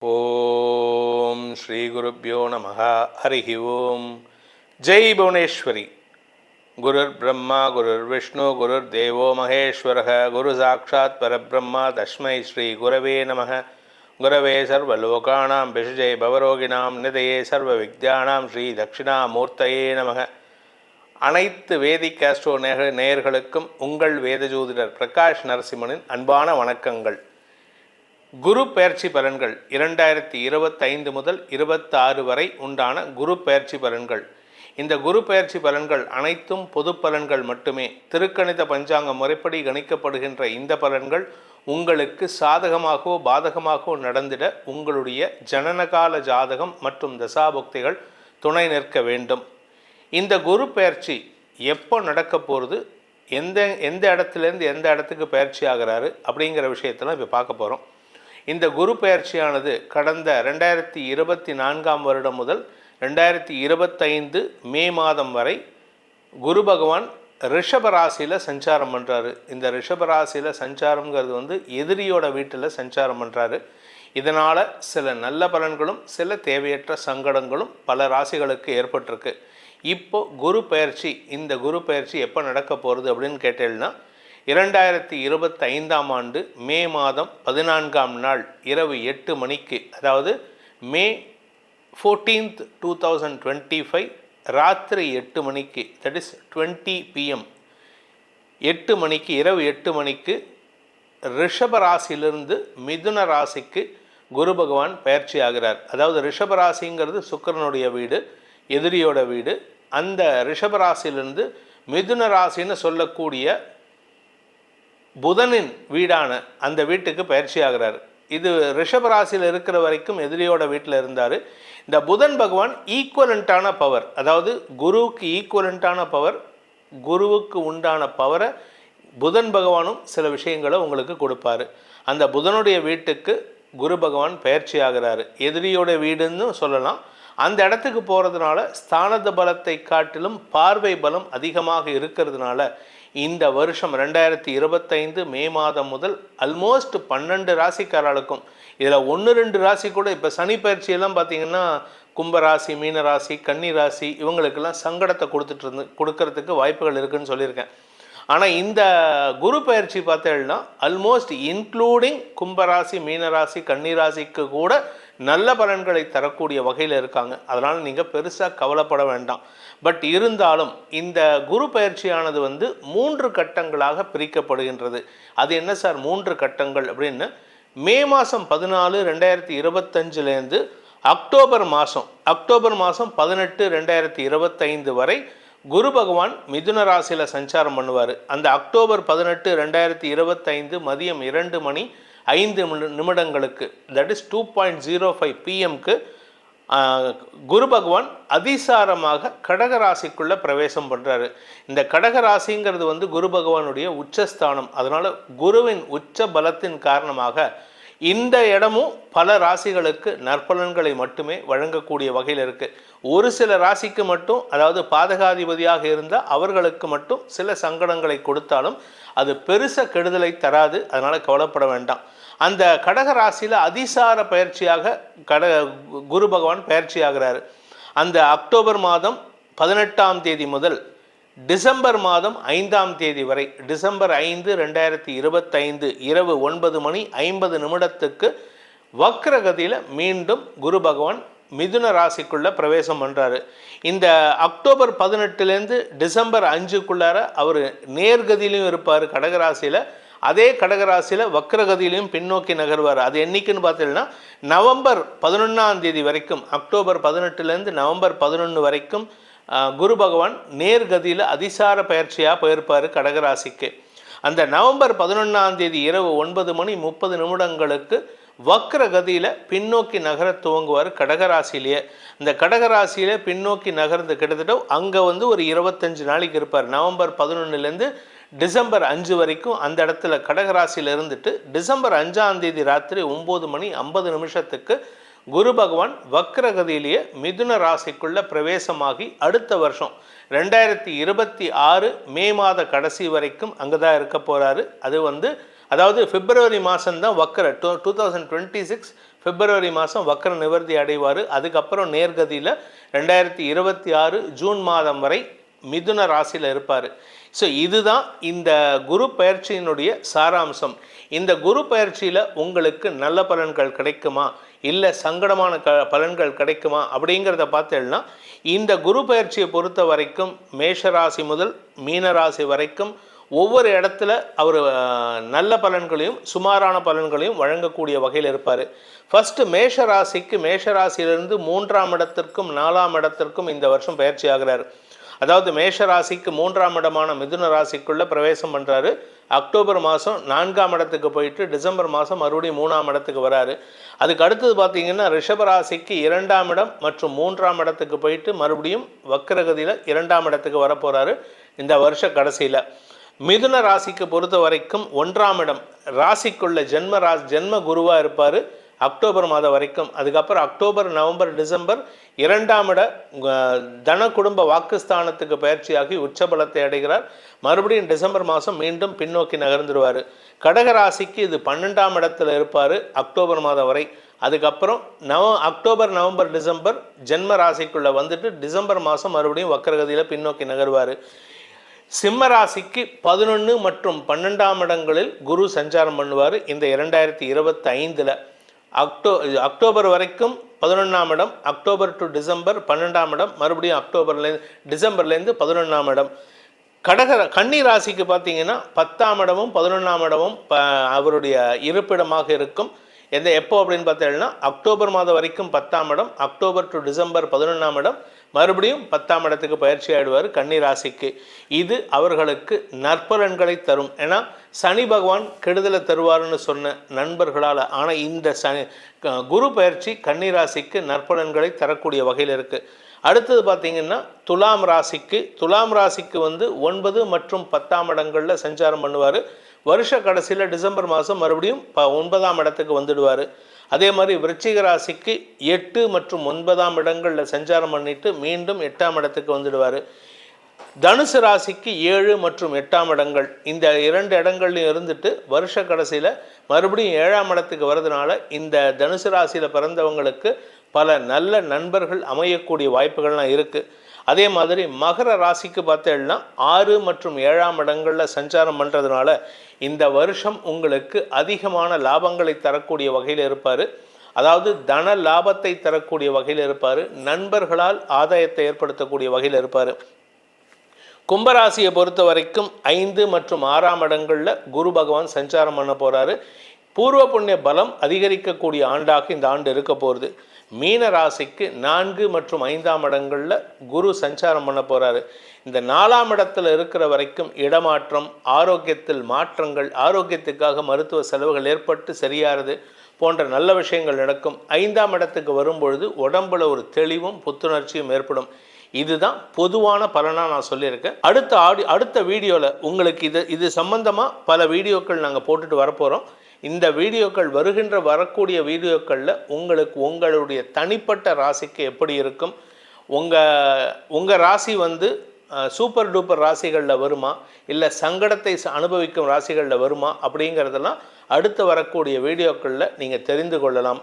ஓம் ஸ்ரீ குருப்பியோ நம ஹரி ஓம். ஜெய் புவனேஸ்வரி. குருர் பிரம்மா குருர் விஷ்ணு குருர் தேவோ மகேஸ்வர குரு சாட்சாத் பரபிரம்மா தஸ்மை ஸ்ரீ குரவே நம குரவே சர்வலோகாணாம் பிஷஜே பவரோகிணாம் நிதையே சர்வ வித்யானாம் ஸ்ரீ தட்சிணாமூர்த்தையே நமக அனைத்து வேதிக் ஆஸ்ட்ரோ நேர் நேயர்களுக்கும் உங்கள் வேத ஜோதிடர் பிரகாஷ் நரசிம்மனின் அன்பான வணக்கங்கள். குரு பெயர்ச்சி பலன்கள் இரண்டாயிரத்தி இருபத்தைந்து முதல் இருபத்தாறு வரை உண்டான குரு பெயர்ச்சி பலன்கள். இந்த குரு பெயர்ச்சி பலன்கள் அனைத்தும் பொது பலன்கள் மட்டுமே. திருக்கணித பஞ்சாங்க முறைப்படி கணிக்கப்படுகின்ற இந்த பலன்கள் உங்களுக்கு சாதகமாகவோ பாதகமாகவோ நடந்திட உங்களுடைய ஜனனகால ஜாதகம் மற்றும் தசாபுக்திகள் துணை நிற்க வேண்டும். இந்த குரு பெயர்ச்சி எப்போ நடக்க போகிறது எந்த எந்த இடத்துலேருந்து எந்த இடத்துக்கு பயிற்சி ஆகிறாரு? அப்படிங்கிற விஷயத்தெல்லாம் இப்போ பார்க்க போகிறோம் இந்த குரு பயிற்சியானது கடந்த ரெண்டாயிரத்தி இருபத்தி நான்காம் வருடம் முதல் ரெண்டாயிரத்தி இருபத்தைந்து மே மாதம் வரை குரு பகவான் ரிஷப ராசியில் சஞ்சாரம் பண்ணுறாரு இந்த ரிஷப ராசியில் சஞ்சாரம்ங்கிறது வந்து எதிரியோட வீட்டில் சஞ்சாரம் பண்ணுறாரு இதனால் சில நல்ல பலன்களும் சில தேவையற்ற சங்கடங்களும் பல ராசிகளுக்கு ஏற்பட்டிருக்கு. இப்போ குரு பயிற்சி இந்த குரு பயிற்சி எப்போ நடக்க போகிறது அப்படின்னு கேட்டேன்னா இரண்டாயிரத்தி இருபத்தைந்தாம் ஆண்டு மே மாதம் பதினான்காம் நாள் இரவு எட்டு மணிக்கு அதாவது May fourteenth two thousand twenty five ராத்திரி எட்டு மணிக்கு தட் இஸ் டுவெண்ட்டி பிஎம் எட்டு மணிக்கு இரவு எட்டு மணிக்கு ரிஷப ராசியிலிருந்து மிதுன ராசிக்கு குரு பகவான் பயிற்சி ஆகிறார். அதாவது ரிஷப ராசிங்கிறது சுக்கிரனுடைய வீடு எதிரியோட வீடு. அந்த ரிஷப ராசியிலிருந்து மிதுன ராசின்னு சொல்லக்கூடிய புதனின் வீடான அந்த வீட்டுக்கு பயிற்சி ஆகிறார் இது ரிஷபராசியில் இருக்கிற வரைக்கும் எதிரியோட வீட்டில் இருந்தார். இந்த புதன் பகவான் ஈக்குவலண்ட்டான பவர் அதாவது குருவுக்கு ஈக்குவலண்ட்டான பவர் குருவுக்கு உண்டான பவரை புதன் பகவானும் சில விஷயங்களை உங்களுக்கு கொடுப்பாரு. அந்த புதனுடைய வீட்டுக்கு குரு பகவான் பயிற்சி ஆகிறாரு எதிரியோட வீடுன்னு சொல்லலாம். அந்த இடத்துக்கு போகிறதுனால ஸ்தானத பலத்தை காட்டிலும் பார்வை பலம் அதிகமாக இருக்கிறதுனால இந்த வருஷம் ரெண்டாயிரத்தி இருபத்தைந்து மே மாதம் முதல் அல்மோஸ்ட் பன்னெண்டு ராசிக்காரர்களுக்கும் இதில் ஒன்று ரெண்டு ராசி கூட இப்போ சனி பயிற்சியெல்லாம் பார்த்தீங்கன்னா கும்பராசி மீனராசி கன்னி ராசி இவங்களுக்கெல்லாம் சங்கடத்தை கொடுத்துட்டு இருந்து கொடுக்கறதுக்கு வாய்ப்புகள் இருக்குன்னு சொல்லியிருக்கேன். ஆனால் இந்த குரு பயிற்சி பார்த்தேன்னா அல்மோஸ்ட் இன்க்ளூடிங் கும்பராசி மீனராசி கன்னிராசிக்கு கூட நல்ல பலன்களை தரக்கூடிய வகையில் இருக்காங்க. அதனால் நீங்கள் பெருசாக கவலைப்பட வேண்டாம். பட் இருந்தாலும் இந்த குரு பயிற்சியானது வந்து மூன்று கட்டங்களாக பிரிக்கப்படுகின்றது. அது என்ன சார்? மூன்று கட்டங்கள் அப்படின்னு மே மாதம் பதினாலு ரெண்டாயிரத்தி இருபத்தஞ்சிலேருந்து அக்டோபர் மாதம் அக்டோபர் மாதம் பதினெட்டு ரெண்டாயிரத்தி இருபத்தைந்து வரை குரு பகவான் மிதுன ராசியில் சஞ்சாரம் பண்ணுவார். அந்த அக்டோபர் பதினெட்டு ரெண்டாயிரத்தி இருபத்தைந்து மதியம் இரண்டு மணி ஐந்து நிமிடங்களுக்கு that is two point zero five பிஎம்க்கு குரு பகவான் அதிசாரமாக கடகராசிக்குள்ளே பிரவேசம் பண்ணுறாரு இந்த கடக ராசிங்கிறது வந்து குரு பகவானுடைய உச்சஸ்தானம். அதனால் குருவின் உச்ச பலத்தின் காரணமாக இந்த இடமும் பல ராசிகளுக்கு நற்பலன்களை மட்டுமே வழங்கக்கூடிய வகையில் இருக்குது ஒரு சில ராசிக்கு மட்டும் அதாவது பாதகாதிபதியாக இருந்தால் அவர்களுக்கு மட்டும் சில சங்கடங்களை கொடுத்தாலும் அது பெருச கெடுதலை தராது. அதனால் கவலைப்பட வேண்டாம். அந்த கடக ராசியில் அதிசார பயிற்சியாக கட குரு பகவான் பயிற்சி ஆகிறாரு அந்த அக்டோபர் மாதம் பதினெட்டாம் தேதி முதல் டிசம்பர் மாதம் ஐந்தாம் தேதி வரை டிசம்பர் ஐந்து ரெண்டாயிரத்தி இருபத்தைந்து இரவு ஒன்பது மணி ஐம்பது நிமிடத்துக்கு வக்ரகதியில் மீண்டும் குரு பகவான் மிதுன ராசிக்குள்ளே பிரவேசம் பண்ணுறாரு இந்த அக்டோபர் பதினெட்டுலேருந்து டிசம்பர் அஞ்சுக்குள்ளார அவர் நேர்கதியிலையும் இருப்பார் கடகராசியில் அதே கடகராசியில் வக்ரகதியிலையும் பின்னோக்கி நகர்வார். அது என்னைக்குன்னு பார்த்தீங்கன்னா நவம்பர் பதினொன்றாம் தேதி வரைக்கும் அக்டோபர் பதினெட்டுலேருந்து நவம்பர் பதினொன்று வரைக்கும் குரு பகவான் நேர்கதியில் அதிசார பயிற்சியாக போயிருப்பார் கடகராசிக்கு. அந்த நவம்பர் பதினொன்றாம் தேதி இரவு ஒன்பது மணி முப்பது நிமிடங்களுக்கு வக்ர கதியில் பின்னோக்கி நகர துவங்குவார் கடகராசிலேயே இந்த கடகராசியில் பின்னோக்கி நகர்ந்து கிட்டத்தட்ட அங்கே வந்து ஒரு இருபத்தஞ்சு நாளைக்கு இருப்பார். நவம்பர் பதினொன்றுலேருந்து டிசம்பர் அஞ்சு வரைக்கும் அந்த இடத்துல கடகராசியில் இருந்துட்டு டிசம்பர் அஞ்சாம் தேதி ராத்திரி ஒம்பது மணி ஐம்பது நிமிஷத்துக்கு குரு பகவான் வக்ரகதியிலேயே மிதுன ராசிக்குள்ள பிரவேசமாகி அடுத்த வருஷம் ரெண்டாயிரத்தி இருபத்தி ஆறு மே மாத கடைசி வரைக்கும் அங்கே தான் இருக்க போகிறாரு அது வந்து அதாவது பிப்ரவரி மாதம்தான் வக்கர two two thousand twenty six February மாதம் வக்கர நிவர்த்தி அடைவார். அதுக்கப்புறம் நேர்கதியில் ரெண்டாயிரத்தி இருபத்தி ஆறு ஜூன் மாதம் வரை மிதுன ராசியில் இருப்பார். ஸோ இதுதான் இந்த குரு பயிற்சியினுடைய சாராம்சம். இந்த குரு பயிற்சியில் உங்களுக்கு நல்ல பலன்கள் கிடைக்குமா? இல்லை சங்கடமான க பலன்கள் கிடைக்குமா? அப்படிங்கிறத பார்த்தேன்னா இந்த குரு பயிற்சியை பொறுத்த வரைக்கும் மேஷராசி முதல் மீனராசி வரைக்கும் ஒவ்வொரு இடத்துல அவர் நல்ல பலன்களையும் சுமாரான பலன்களையும் வழங்கக்கூடிய வகையில் இருப்பார். ஃபஸ்ட்டு மேஷ ராசிக்கு மேஷ ராசியிலிருந்து மூன்றாம் இடத்திற்கும் நாலாம் இடத்திற்கும் இந்த வருஷம் பயிற்சி ஆகிறார். அதாவது மேஷ ராசிக்கு மூன்றாம் இடமான மிதுன ராசிக்குள்ளே பிரவேசம் பண்ணுறாரு அக்டோபர் மாதம் நான்காம் இடத்துக்கு போயிட்டு டிசம்பர் மாதம் மறுபடியும் மூணாம் இடத்துக்கு வராரு. அதுக்கு அடுத்தது பார்த்தீங்கன்னா ரிஷப ராசிக்கு இரண்டாம் இடம் மற்றும் மூன்றாம் இடத்துக்கு போயிட்டு மறுபடியும் வக்கரகதியில் இரண்டாம் இடத்துக்கு வரப்போகிறாரு இந்த வருஷ கடைசியில். மிதுன ராசிக்கு பொறுத்த வரைக்கும் ஒன்றாம் இடம். ராசிக்குள்ள ஜென்ம ராசி ஜென்ம குருவாக இருப்பார். அக்டோபர் மாதம் வரைக்கும். அதுக்கப்புறம் அக்டோபர் நவம்பர் டிசம்பர் இரண்டாம் இட தன குடும்ப வாக்குஸ்தானத்துக்கு பயிற்சியாகி உச்சபலத்தை அடைகிறார். மறுபடியும் டிசம்பர் மாதம் மீண்டும் பின்னோக்கி நகர்ந்துருவார். கடக ராசிக்கு இது பன்னெண்டாம் இடத்துல இருப்பார் அக்டோபர் மாதம் வரை. அதுக்கப்புறம் நவ அக்டோபர் நவம்பர் டிசம்பர் ஜென்ம ராசிக்குள்ளே வந்துட்டு டிசம்பர் மாதம் மறுபடியும் வக்கரகதியில் பின்னோக்கி நகர்வார். சிம்ம ராசிக்கு பதினொன்று மற்றும் பன்னெண்டாம் இடங்களில் குரு சஞ்சாரம் பண்ணுவார். இந்த இரண்டாயிரத்தி இருபத்தி ஐந்தில் அக்டோ அக்டோபர் வரைக்கும் பதினொன்றாம் இடம் அக்டோபர் டு டிசம்பர் பன்னெண்டாம் இடம் மறுபடியும் அக்டோபர்லேருந்து டிசம்பர்லேருந்து பதினொன்றாம் இடம். கடக கன்னி ராசிக்கு பார்த்தீங்கன்னா பத்தாம் இடமும் பதினொன்றாம் இடமும் ப அவருடைய இருப்பிடமாக இருக்கும். எந்த எப்போ அப்படின்னு பார்த்தீங்கன்னா அக்டோபர் மாதம் வரைக்கும் பத்தாம் இடம் அக்டோபர் டு டிசம்பர் பதினொன்றாம் இடம். மறுபடியும் பத்தாம் இடத்துக்கு பயிற்சி ஆயிடுவார் கன்னி ராசிக்கு. இது அவர்களுக்கு நற்பலன்களை தரும். ஏன்னா சனி பகவான் கெடுதலை தருவார்னு சொன்ன நண்பர்களால் ஆனால் இந்த சனி க- குரு பயிற்சி கன்னி ராசிக்கு நற்பலன்களை தரக்கூடிய வகையில் இருக்குது அடுத்தது பார்த்தீங்கன்னா துலாம் ராசிக்கு துலாம் ராசிக்கு வந்து ஒன்பது மற்றும் பத்தாம் இடங்களில் சஞ்சாரம் பண்ணுவார். வருஷ கடைசியில் டிசம்பர் மாதம் மறுபடியும் ப ஒன்பதாம் இடத்துக்கு வந்துடுவார். அதே மாதிரி விருச்சிக ராசிக்கு எட்டு மற்றும் ஒன்பதாம் இடங்களில் சஞ்சாரம் பண்ணிட்டு மீண்டும் எட்டாம் இடத்துக்கு வந்துடுவார். தனுசு ராசிக்கு ஏழு மற்றும் எட்டாம் இடங்கள். இந்த இரண்டு இடங்கள்லையும் இருந்துட்டு வருஷ கடைசியில் மறுபடியும் ஏழாம் இடத்துக்கு வர்றதுனால இந்த தனுசு ராசியில் பிறந்தவங்களுக்கு பல நல்ல நண்பர்கள் அமையக்கூடிய வாய்ப்புகள்லாம் இருக்குது அதே மாதிரி மகர ராசிக்கு பார்த்தேன்னா ஆறு மற்றும் ஏழாம் இடங்களில் சஞ்சாரம் பண்ணுறதுனால இந்த வருஷம் உங்களுக்கு அதிகமான லாபங்களை தரக்கூடிய வகையில் இருப்பார். அதாவது தன லாபத்தை தரக்கூடிய வகையில் இருப்பார். நண்பர்களால் ஆதாயத்தை ஏற்படுத்தக்கூடிய வகையில் இருப்பார். கும்பராசியை பொறுத்த வரைக்கும் ஐந்து மற்றும் ஆறாம் இடங்களில் குரு பகவான் சஞ்சாரம் பண்ண போகிறாரு பூர்வ புண்ணிய பலம் அதிகரிக்கக்கூடிய ஆண்டாக இந்த ஆண்டு இருக்க போகிறது மீன ராசிக்கு நான்கு மற்றும் ஐந்தாம் இடங்களில் குரு சஞ்சாரம் பண்ண போகிறாரு இந்த நாலாம் இடத்துல இருக்கிற வரைக்கும் இடமாற்றம் ஆரோக்கியத்தில் மாற்றங்கள் ஆரோக்கியத்துக்காக மருத்துவ செலவுகள் ஏற்பட்டு சரியாகிறது போன்ற நல்ல விஷயங்கள் நடக்கும். ஐந்தாம் இடத்துக்கு வரும்பொழுது உடம்புல ஒரு தெளிவும் புத்துணர்ச்சியும் ஏற்படும். இதுதான் பொதுவான பலனாக நான் சொல்லியிருக்கேன். அடுத்த ஆடி அடுத்த வீடியோவில் உங்களுக்கு இது இது சம்பந்தமாக பல வீடியோக்கள் நாங்கள் போட்டுட்டு வரப்போகிறோம் இந்த வீடியோக்கள் வருகின்ற வரக்கூடிய வீடியோக்களில் உங்களுக்கு உங்களுடைய தனிப்பட்ட ராசிக்கு எப்படி இருக்கும்? உங்கள் உங்கள் ராசி வந்து சூப்பர் டூப்பர் ராசிகளில் வருமா? இல்லை சங்கடத்தை ச- அனுபவிக்கும் ராசிகளில் வருமா? அப்படிங்கிறதெல்லாம் அடுத்து வரக்கூடிய வீடியோக்களில் நீங்கள் தெரிந்து கொள்ளலாம்.